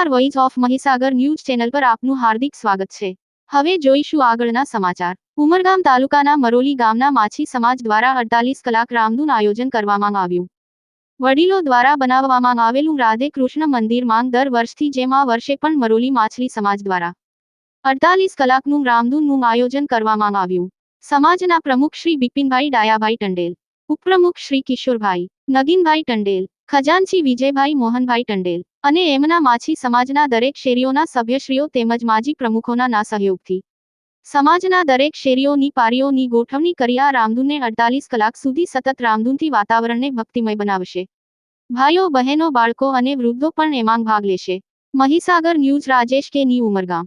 નમસ્કાર voice of Mahisagar news channel પર આપનું હાર્દિક સ્વાગત છે. હવે જોઈશું આગળના સમાચાર. ઉમરગામ તાલુકાના મરોલી ગામના માછી સમાજ દ્વારા અડતાલીસ કલાક રામધૂન આયોજન કરવામાં આવ્યું. વડીલો દ્વારા બનાવવામાં આવેલું રાધે કૃષ્ણ મંદિર માંગ દર વર્ષથી જેમ વર્ષે પણ મરોલી માછલી સમાજ દ્વારા અડતાલીસ કલાકનું રામધૂનનું આયોજન કરવામાં આવ્યું. સમાજના પ્રમુખ શ્રી બિપિનભાઈ ડાયાભાઈ ટંડેલ, ઉપપ્રમુખ શ્રી કિશોરભાઈ, નગીનભાઈ ટંડેલ, ખજાનચી વિજયભાઈ મોહનભાઈ ટંડેલ અને એમના માછી સમાજના દરેક શેરીઓના સભ્યશ્રીઓ તેમજ માજી પ્રમુખોના ના સહયોગથી સમાજના દરેક શેરીઓની પારીઓની ગોઠવણી કરી આ રામધૂનને અડતાલીસ કલાક સુધી સતત રામધૂનથી વાતાવરણને ભક્તિમય બનાવશે. ભાઈઓ, બહેનો, બાળકો અને વૃદ્ધો પણ એમાં ભાગ લેશે. મહીસાગર ન્યૂઝ, રાજેશ કે ની ઉમરગામ.